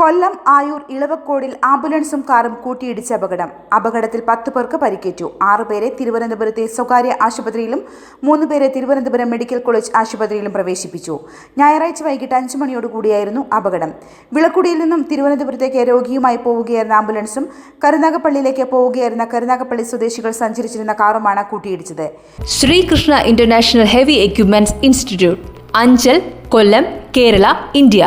കൊല്ലം ആയൂർ ഇളവക്കോടിൽ ആംബുലൻസും കാറും കൂട്ടിയിടിച്ച അപകടം. അപകടത്തിൽ പത്ത് പേർക്ക് പരിക്കേറ്റു. ആറുപേരെ തിരുവനന്തപുരത്തെ സ്വകാര്യ ആശുപത്രിയിലും മൂന്നുപേരെ തിരുവനന്തപുരം മെഡിക്കൽ കോളേജ് ആശുപത്രിയിലും പ്രവേശിപ്പിച്ചു. ഞായറാഴ്ച വൈകിട്ട് അഞ്ചു മണിയോടുകൂടിയായിരുന്നു അപകടം. വിളക്കുടിയിൽ നിന്നും തിരുവനന്തപുരത്തേക്ക് രോഗിയുമായി പോവുകയായിരുന്ന ആംബുലൻസും കരുനാഗപ്പള്ളിയിലേക്ക് പോവുകയായിരുന്ന കരുനാഗപ്പള്ളി സ്വദേശികൾ സഞ്ചരിച്ചിരുന്ന കാറുമാണ് കൂട്ടിയിടിച്ചത്. Sreekrishna international heavy equipments institute Anchal Kollam Kerala India.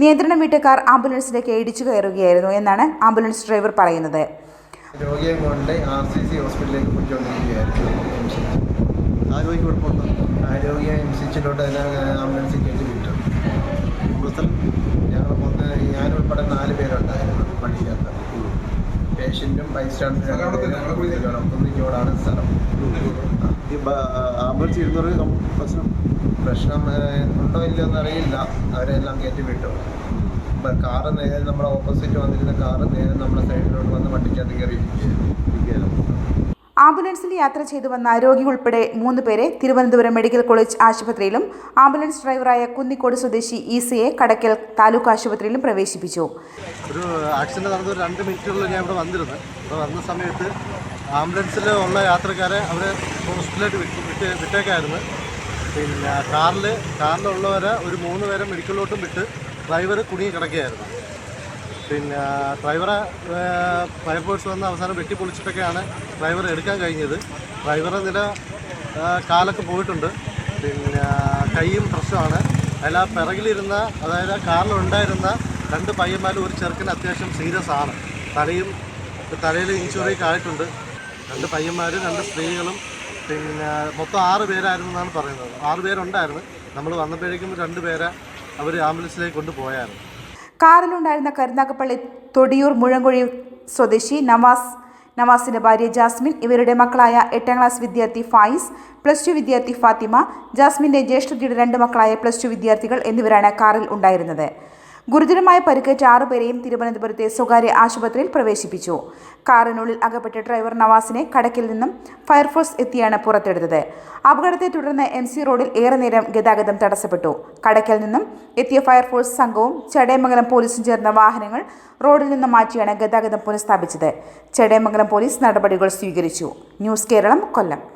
നിയന്ത്രണം വിട്ട കാർ ആംബുലൻസിലേക്ക് ഇടിച്ചു കയറുകയായിരുന്നു എന്നാണ് ആംബുലൻസ് ഡ്രൈവർ പറയുന്നത് രോഗിയെ കൊണ്ട് ആർ സി സി ഹോസ്പിറ്റലിലേക്ക് പോയിക്കൊണ്ടിരിക്കുകയായിരുന്നു ആ ആരോഗ്യ കുഴപ്പമുണ്ടോ ആ രോഗിയെ എംസിച്ചിലോട്ട് ആംബുലൻസിൽ കയറ്റി വിട്ടു കൂടുതൽ ഞങ്ങൾ ഞാൻ ഞാനുൾപ്പെടെ നാല് പേരുണ്ടായിരുന്നു വണ്ടിക്കകത്ത് പേഷ്യന്റും സ്ഥലം ഈ ആംബുലൻസ് ഇരുന്നൊരു പ്രശ്നം? പ്രശ്നം ഉണ്ടോ ഇല്ലയോ എന്നറിയില്ല അവരെല്ലാം കയറ്റി വിട്ടു. ഇപ്പം കാറ് നേരെ നമ്മുടെ ഓപ്പോസിറ്റ് വന്നിരുന്ന കാറ് നേരെ നമ്മുടെ സൈഡിലോട്ട് വന്ന് വണ്ടിക്കകത്ത് കയറി ഇരിക്കുകയായിരുന്നു ആംബുലൻസിൽ യാത്ര ചെയ്തു വന്ന രോഗി ഉൾപ്പെടെ മൂന്ന് പേരെ തിരുവനന്തപുരം മെഡിക്കൽ കോളേജ് ആശുപത്രിയിലും ആംബുലൻസ് ഡ്രൈവറായ കുന്നിക്കോട് സ്വദേശി ഈസയെ കടക്കൽ താലൂക്ക് ആശുപത്രിയിലും പ്രവേശിപ്പിച്ചു. ഒരു ആക്സിഡന്റ് നടന്ന രണ്ട് മിനിറ്റുകളിൽ ഞാൻ ഇവിടെ വന്നിരുന്നു. അപ്പോൾ വന്ന സമയത്ത് ആംബുലൻസിൽ ഉള്ള യാത്രക്കാരെ അവർ ഹോസ്പിറ്റലിലേക്ക് വിട്ട് വിട്ട് വിട്ടേക്കായിരുന്നു. പിന്നെ കാറിൽ കാറിലുള്ളവരെ ഒരു മൂന്ന് പേരെ മെഡിക്കലിലോട്ടും വിട്ട് ഡ്രൈവർ കുടുങ്ങി കിടക്കുകയായിരുന്നു. പിന്നെ ഡ്രൈവറെ ഫയർഫോഴ്സ് വന്ന് അവസാനം വെട്ടിപ്പൊളിച്ചിട്ടൊക്കെയാണ് ഡ്രൈവർ എടുക്കാൻ കഴിഞ്ഞത്. ഡ്രൈവറെ നില കാലൊക്കെ പോയിട്ടുണ്ട്. പിന്നെ കൈയും പ്രശ്നമാണ്. അതിൽ ആ പിറകിലിരുന്ന അതായത് ആ കാറിലുണ്ടായിരുന്ന രണ്ട് പയ്യന്മാരും ഒരു ചെറുക്കന് അത്യാവശ്യം സീരിയസ് ആണ്. തലയും തലയിൽ ഇൻഷുറിയൊക്കെ ആയിട്ടുണ്ട്. രണ്ട് പയ്യന്മാരും രണ്ട് സ്ത്രീകളും പിന്നെ മൊത്തം ആറ് പേരായിരുന്നു എന്നാണ് പറയുന്നത്. ആറ് പേരുണ്ടായിരുന്നു. നമ്മൾ വന്നപ്പോഴേക്കും രണ്ട് പേരെ അവർ ആംബുലൻസിലേക്ക് കൊണ്ടുപോയായിരുന്നു കാറിലുണ്ടായിരുന്ന കരുനാഗപ്പള്ളി തൊടിയൂർ മുഴങ്കുഴി സ്വദേശി നവാസ് നവാസിന്റെ ഭാര്യ ജാസ്മിൻ ഇവരുടെ മക്കളായ എട്ടാം ക്ലാസ് വിദ്യാർത്ഥി ഫായിസ് പ്ലസ് ടു വിദ്യാർത്ഥി ഫാത്തിമ ജാസ്മിന്റെ ജ്യേഷ്ഠത്തിയുടെ രണ്ട് മക്കളായ പ്ലസ് ടു വിദ്യാർത്ഥികൾ എന്നിവരാണ് കാറിൽ ഉണ്ടായിരുന്നത്. ഗുരുതരമായ പരിക്കേറ്റ ആറുപേരെയും തിരുവനന്തപുരത്തെ സ്വകാര്യ ആശുപത്രിയിൽ പ്രവേശിപ്പിച്ചു. കാറിനുള്ളിൽ അകപ്പെട്ട ഡ്രൈവർ നവാസിനെ കടക്കിൽ നിന്നും ഫയർഫോഴ്സ് എത്തിയാണ് പുറത്തെടുത്തത്. അപകടത്തെ തുടർന്ന് എം സി റോഡിൽ ഏറെ നേരം ഗതാഗതം തടസ്സപ്പെട്ടു. കടക്കിൽ നിന്നും എത്തിയ ഫയർഫോഴ്സ് സംഘവും ചടയമംഗലം പോലീസും ചേർന്ന വാഹനങ്ങൾ റോഡിൽ നിന്ന് മാറ്റിയാണ് ഗതാഗതം പുനഃസ്ഥാപിച്ചത്. ചടയമംഗലം പോലീസ് നടപടികൾ സ്വീകരിച്ചു. News Keralam Kollam.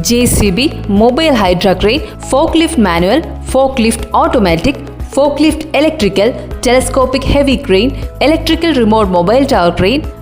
JCB mobile hydra crane forklift manual forklift automatic forklift electrical telescopic heavy crane electrical remote mobile tower crane